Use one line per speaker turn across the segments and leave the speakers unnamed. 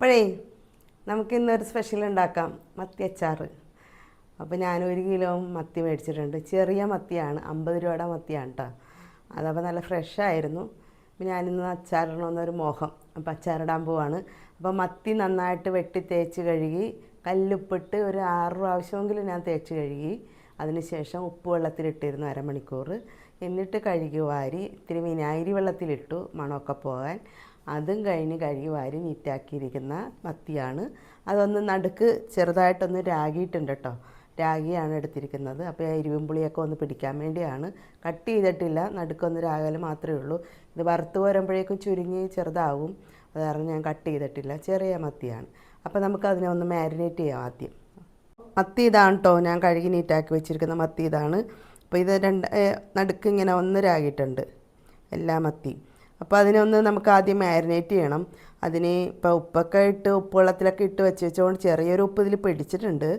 അപ്പോഴേ നമുക്ക് ഇന്നൊരു സ്പെഷ്യൽ ഉണ്ടാക്കാം. മത്തി അച്ചാർ അപ്പോൾ ഞാനൊരു കിലോ മത്തി മേടിച്ചിട്ടുണ്ട്. ചെറിയ മത്തിയാണ് അമ്പത് രൂപയുടെ മത്തിയാണ് കേട്ടോ അതപ്പോൾ നല്ല ഫ്രഷ് ആയിരുന്നു. അപ്പോൾ ഞാനിന്ന് അച്ചാറിടണമെന്നൊരു മോഹം. അപ്പോൾ അച്ചാറിടാൻ പോവാണ്. അപ്പോൾ മത്തി നന്നായിട്ട് വെട്ടി തേച്ച് കഴുകി കല്ലുപ്പിട്ട് ഒരു ആറ് പ്രാവശ്യമെങ്കിലും ഞാൻ തേച്ച് കഴുകി അതിനുശേഷം ഉപ്പ് വെള്ളത്തിലിട്ടിരുന്നു അരമണിക്കൂർ എന്നിട്ട് കഴുകി വാരി ഇത്തിരി വിനാഗിരി വെള്ളത്തിലിട്ടു മണമൊക്കെ പോകാൻ. അതും കഴിഞ്ഞ് കഴുകി വാരി നീറ്റാക്കിയിരിക്കുന്ന മത്തിയാണ്. അതൊന്ന് നടുക്ക് ചെറുതായിട്ടൊന്ന് രാഗിയിട്ടുണ്ട് കേട്ടോ രാഗിയാണ് എടുത്തിരിക്കുന്നത്. അപ്പോൾ ആ ഇരുവിമ്പുളിയൊക്കെ ഒന്ന് പിടിക്കാൻ വേണ്ടിയാണ്. കട്ട് ചെയ്തിട്ടില്ല. നടുക്കൊന്ന് രാഗൽ മാത്രമേ ഉള്ളൂ. ഇത് വറുത്ത് വരുമ്പോഴേക്കും ചുരുങ്ങി ചെറുതാവും. അത് കാരണം ഞാൻ കട്ട് ചെയ്തിട്ടില്ല. ചെറിയ മത്തിയാണ്. അപ്പോൾ നമുക്ക് അതിനെ ഒന്ന് മാരിനേറ്റ് ചെയ്യാം ആദ്യം. മത്തി ഇതാണ് കേട്ടോ ഞാൻ കഴുകി നീറ്റാക്കി വെച്ചിരിക്കുന്ന മത്തി ഇതാണ്. അപ്പോൾ ഇത് രണ്ട് നടുക്ക് ഇങ്ങനെ ഒന്ന് രാഗിയിട്ടുണ്ട് എല്ലാ മത്തി അപ്പോൾ അതിനൊന്ന് നമുക്ക് ആദ്യം മാരിനേറ്റ് ചെയ്യണം. അതിന് ഇപ്പോൾ ഉപ്പൊക്കെ ഇട്ട് ഉപ്പ് വെള്ളത്തിലൊക്കെ ഇട്ട് വെച്ച് വെച്ചുകൊണ്ട് ചെറിയൊരു ഉപ്പ് ഇതിൽ പിടിച്ചിട്ടുണ്ട്.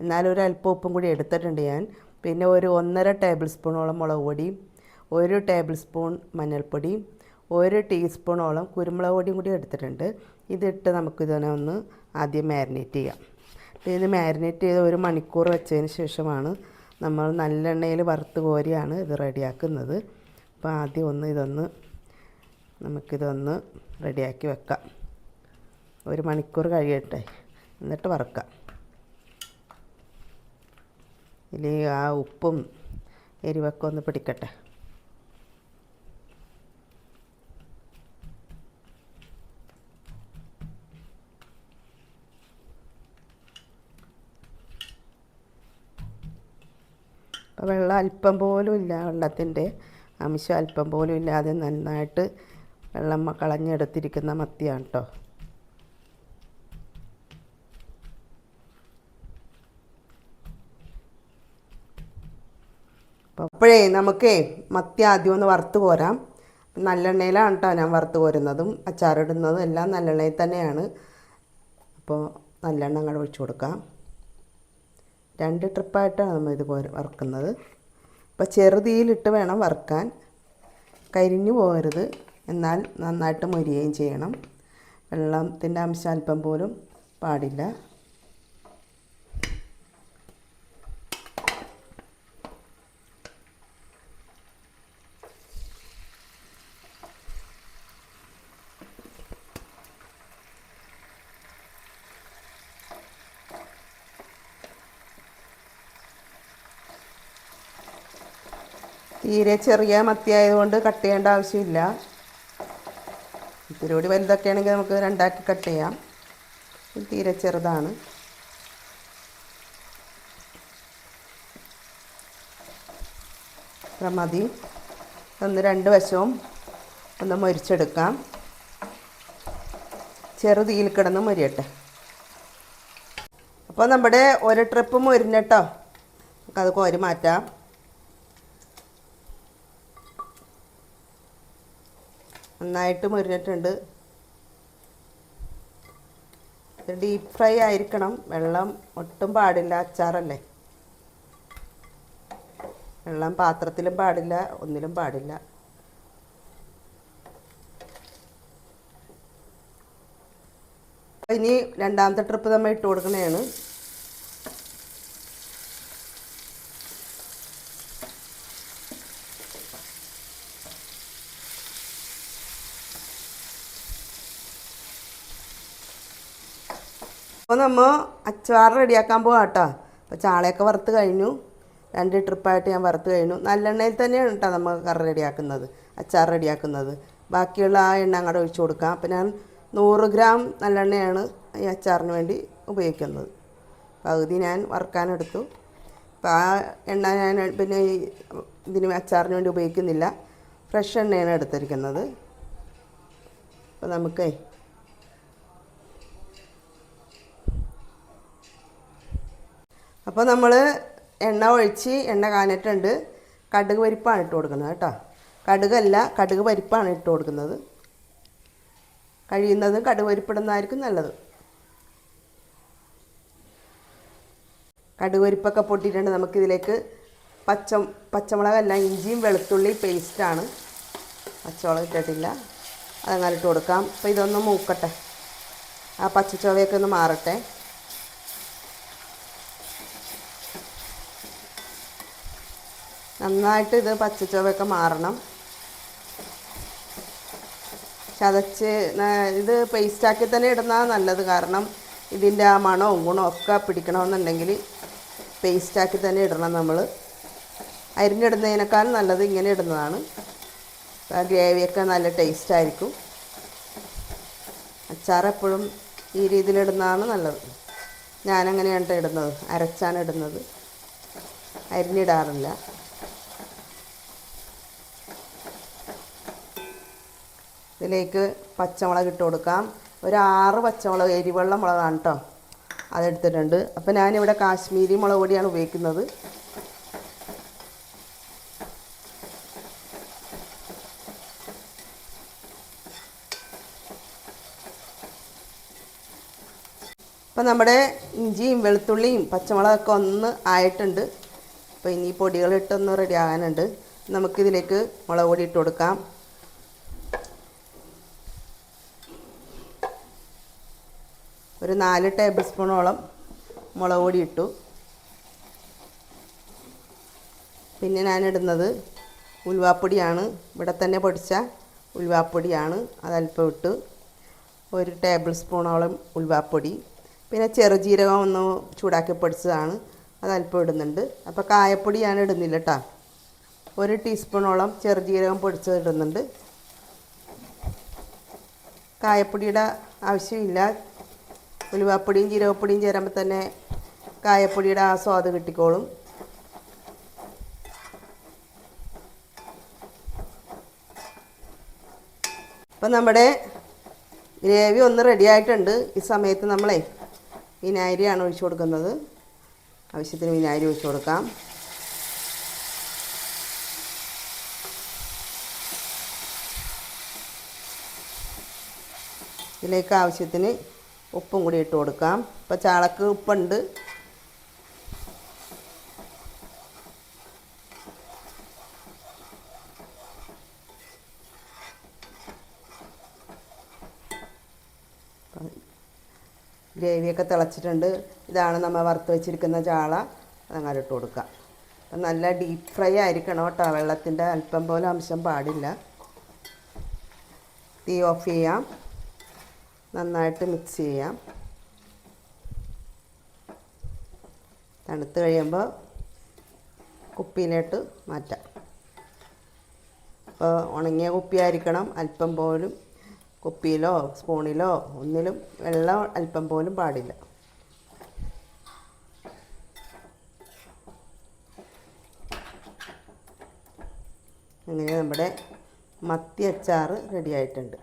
എന്നാലും ഒരു അല്പം ഉപ്പും കൂടി എടുത്തിട്ടുണ്ട് ഞാൻ. പിന്നെ ഒരു ഒന്നര ടേബിൾ സ്പൂണോളം മുളക് പൊടി ഒരു ടേബിൾ സ്പൂൺ മഞ്ഞൾപ്പൊടി ഒരു ടീസ്പൂണോളം കുരുമുളക് പൊടിയും കൂടി എടുത്തിട്ടുണ്ട്. ഇതിട്ട് നമുക്കിതിനെ ഒന്ന് ആദ്യം മാരിനേറ്റ് ചെയ്യാം. അപ്പോൾ ഇത് മാരിനേറ്റ് ചെയ്ത് ഒരു മണിക്കൂർ വെച്ചതിന് ശേഷമാണ് നമ്മൾ നല്ലെണ്ണയിൽ വറുത്ത് കോരിയാണ് ഇത് റെഡിയാക്കുന്നത് അപ്പോൾ ആദ്യം ഒന്ന് ഇതൊന്ന് നമുക്കിതൊന്ന് റെഡിയാക്കി വെക്കാം. ഒരു മണിക്കൂർ കഴിയട്ടെ. എന്നിട്ട് വറുക്കാം. ഇനി ആ ഉപ്പും എരിവൊക്കെ ഒന്ന് പിടിക്കട്ടെ. അപ്പോൾ വെള്ളം അല്പം പോലും ഇല്ല വെള്ളത്തിന്റെ അംശം അല്പം പോലും ഇല്ലാതെ നന്നായിട്ട് വെള്ളം കളഞ്ഞെടുത്തിരിക്കുന്ന മത്തിയാണ് കേട്ടോ അപ്പോഴേ നമുക്കേ മത്തി ആദ്യം ഒന്ന് വറുത്ത് പോരാം നല്ലെണ്ണയിലാണ് കേട്ടോ ഞാൻ വറുത്ത് പോരുന്നതും അച്ചാറിടുന്നതും എല്ലാം നല്ലെണ്ണയിൽ തന്നെയാണ്. അപ്പോൾ നല്ലെണ്ണ അങ്ങോട്ട് ഒഴിച്ചു കൊടുക്കാം. രണ്ട് ട്രിപ്പായിട്ടാണ് നമ്മൾ ഇത് പോര വറുക്കുന്നത്. അപ്പോൾ ചെറുതീയിലിട്ട് വേണം വറുക്കാൻ. കരിഞ്ഞു പോകരുത്. എന്നാൽ നന്നായിട്ട് മൊരിയുകയും ചെയ്യണം. വെള്ളത്തിന്റെ അംശം അല്പം പോലും പാടില്ല. തീരെ ചെറിയ മത്തിയായതുകൊണ്ട് കട്ട് ചെയ്യേണ്ട ആവശ്യമില്ല. ഇത്തിരി കൂടി വലുതൊക്കെ ആണെങ്കിൽ നമുക്ക് രണ്ടാക്കി കട്ട് ചെയ്യാം. ഇത് തീരെ ചെറുതാണ്. ഇത്ര മതി. ഒന്ന് രണ്ട് വശവും ഒന്ന് മൊരിച്ചെടുക്കാം. ചെറുതീയിൽ കിടന്ന് മൊരിയട്ടെ. അപ്പോൾ നമ്മുടെ ഒരു ട്രിപ്പ് മൊരിഞ്ഞട്ടോ നമുക്കത് കോരി മാറ്റാം. നന്നായിട്ട് മുരിഞ്ഞിട്ടുണ്ട്. ഇത് ഡീപ്പ് ഫ്രൈ ആയിരിക്കണം. വെള്ളം ഒട്ടും പാടില്ല അച്ചാറല്ലേ? വെള്ളം പാത്രത്തിലും പാടില്ല ഒന്നിലും പാടില്ല. ഇനി രണ്ടാമത്തെ ട്രിപ്പ് നമ്മൾ ഇട്ട് കൊടുക്കണതാണ് അപ്പോൾ നമ്മൾ അച്ചാർ റെഡിയാക്കാൻ പോകാം കേട്ടോ അപ്പോൾ ചാളയൊക്കെ വറുത്ത് കഴിഞ്ഞു. രണ്ട് ട്രിപ്പായിട്ട് ഞാൻ വറുത്ത് കഴിഞ്ഞു. നല്ലെണ്ണയിൽ തന്നെയാണ് കേട്ടോ നമ്മൾ കറി റെഡിയാക്കുന്നത് അച്ചാർ റെഡിയാക്കുന്നത്. ബാക്കിയുള്ള ആ എണ്ണ അങ്ങോട്ട് ഒഴിച്ചു കൊടുക്കാം. അപ്പോൾ ഞാൻ നൂറ് ഗ്രാം നല്ലെണ്ണയാണ് ഈ അച്ചാറിന് വേണ്ടി ഉപയോഗിക്കുന്നത്. പകുതി ഞാൻ വറുക്കാനെടുത്തു. അപ്പോൾ ആ എണ്ണ ഞാൻ പിന്നെ ഈ ഇതിന് അച്ചാറിന് വേണ്ടി ഉപയോഗിക്കുന്നില്ല. ഫ്രഷ് എണ്ണയാണ് എടുത്തിരിക്കുന്നത്. അപ്പോൾ നമുക്കേ അപ്പോൾ നമ്മൾ എണ്ണ ഒഴിച്ച് എണ്ണ കാനിട്ടുണ്ട് കടുക് പരിപ്പാണ് ഇട്ട് കൊടുക്കുന്നത് കേട്ടോ. കടുകല്ല കടുക് പരിപ്പാണ് ഇട്ട് കൊടുക്കുന്നത്. കഴിയുന്നതും കടുക് പരിപ്പിടുന്നതായിരിക്കും നല്ലത്. കടുക് പരിപ്പൊക്കെ പൊട്ടിയിട്ടുണ്ട്. നമുക്കിതിലേക്ക് പച്ച പച്ചമുളകല്ല ഇഞ്ചിയും വെളുത്തുള്ളി പേസ്റ്റാണ് പച്ചമുളക് ഇട്ടിട്ടില്ല. അതങ്ങനെ ഇട്ട് കൊടുക്കാം. അപ്പോൾ ഇതൊന്ന് മൂക്കട്ടെ. ആ പച്ചച്ചുവയൊക്കെ ഒന്ന് മാറട്ടെ. നന്നായിട്ട് ഇത് പച്ചച്ചുവയൊക്കെ മാറണം. ചതച്ച് ഇത് പേസ്റ്റാക്കി തന്നെ ഇടുന്നതാണ് നല്ലത്. കാരണം ഇതിന്റെ ആ മണവും ഗുണവും ഒക്കെ പിടിക്കണമെന്നുണ്ടെങ്കിൽ പേസ്റ്റാക്കി തന്നെ ഇടണം നമ്മൾ അരിഞ്ഞിടുന്നതിനേക്കാൾ നല്ലത് ഇങ്ങനെ ഇടുന്നതാണ്. ആ ഗ്രേവിയൊക്കെ നല്ല ടേസ്റ്റ് ആയിരിക്കും. അച്ചാർ എപ്പോഴും ഈ രീതിയിലിടുന്നതാണ് നല്ലത്. ഞാനങ്ങനെയാണ് ഇടുന്നത് അരച്ചാണ് ഇടുന്നത്. അരിഞ്ഞിടാറില്ല. ഇതിലേക്ക് പച്ചമുളക് ഇട്ട് കൊടുക്കാം. ഒരു ആറ് പച്ചമുളക് എരിവെള്ള മുളകാണ് കേട്ടോ അതെടുത്തിട്ടുണ്ട് അപ്പോൾ ഞാനിവിടെ കാശ്മീരി മുളക് പൊടിയാണ് ഉപയോഗിക്കുന്നത്. അപ്പോൾ നമ്മുടെ ഇഞ്ചിയും വെളുത്തുള്ളിയും പച്ചമുളകൊക്കെ ഒന്ന് ആയിട്ടുണ്ട്. അപ്പോൾ ഇനി പൊടികളിട്ടൊന്ന് റെഡി ആകാനുണ്ട്. നമുക്കിതിലേക്ക് മുളക് പൊടി ഇട്ട് കൊടുക്കാം. ഒരു നാല് ടേബിൾ സ്പൂണോളം മുളക് പൊടി ഇട്ടു. പിന്നെ ഞാനിടുന്നത് ഉലുവാപ്പൊടിയാണ്. ഇവിടെ തന്നെ പൊടിച്ച ഉലുവാപ്പൊടിയാണ്. അതല്പം ഇട്ട്. ഒരു ടേബിൾ സ്പൂണോളം ഉലുവാപ്പൊടി. പിന്നെ ചെറുജീരകം ഒന്ന് ചൂടാക്കി പൊടിച്ചതാണ്. അതല്പം ഇടുന്നുണ്ട്. അപ്പോൾ കായപ്പൊടി ഞാൻ ഇടുന്നില്ല കേട്ടോ ഒരു ടീസ്പൂണോളം ചെറുജീരകം പൊടിച്ചത് ഇടുന്നുണ്ട്. കായപ്പൊടിയുടെ ആവശ്യമില്ല. ഉലുവാപ്പൊടിയും ജീരകപ്പൊടിയും ചേരുമ്പോൾ തന്നെ കായപ്പൊടിയുടെ ആ സ്വാദ് കിട്ടിക്കോളും. അപ്പം നമ്മുടെ ഗ്രേവി ഒന്ന് റെഡി ആയിട്ടുണ്ട്. ഈ സമയത്ത് നമ്മളെ വിനാഗിരിയാണ് ഒഴിച്ചു കൊടുക്കുന്നത്. ആവശ്യത്തിന് വിനാഗിരി ഒഴിച്ചു കൊടുക്കാം. ഇതിലേക്ക് ആവശ്യത്തിന് ഉപ്പും കൂടി ഇട്ട് കൊടുക്കാം. ഇപ്പോൾ ചാളക്ക് ഉപ്പുണ്ട്. ഗ്രേവിയൊക്കെ തിളച്ചിട്ടുണ്ട്. ഇതാണ് നമ്മൾ വറുത്ത് വെച്ചിരിക്കുന്ന ചാള. അതങ്ങനെ ഇട്ട് കൊടുക്കാം. അപ്പം നല്ല ഡീപ്പ് ഫ്രൈ ആയിരിക്കണം കേട്ടോ. വെള്ളത്തിന്റെ അല്പം പോലും അംശം പാടില്ല. തീ ഓഫ് ചെയ്യാം. നന്നായിട്ട് മിക്സ് ചെയ്യാം. തണുത്ത് കഴിയുമ്പോൾ കുപ്പിയിലോട്ട് മാറ്റാം. അപ്പോൾ ഉണങ്ങിയ കുപ്പിയായിരിക്കണം. അല്പം പോലും കുപ്പിയിലോ സ്പൂണിലോ ഒന്നിലും വെള്ളം അല്പം പോലും പാടില്ല. അങ്ങനെ നമ്മുടെ മത്തി അച്ചാർ റെഡി ആയിട്ടുണ്ട്.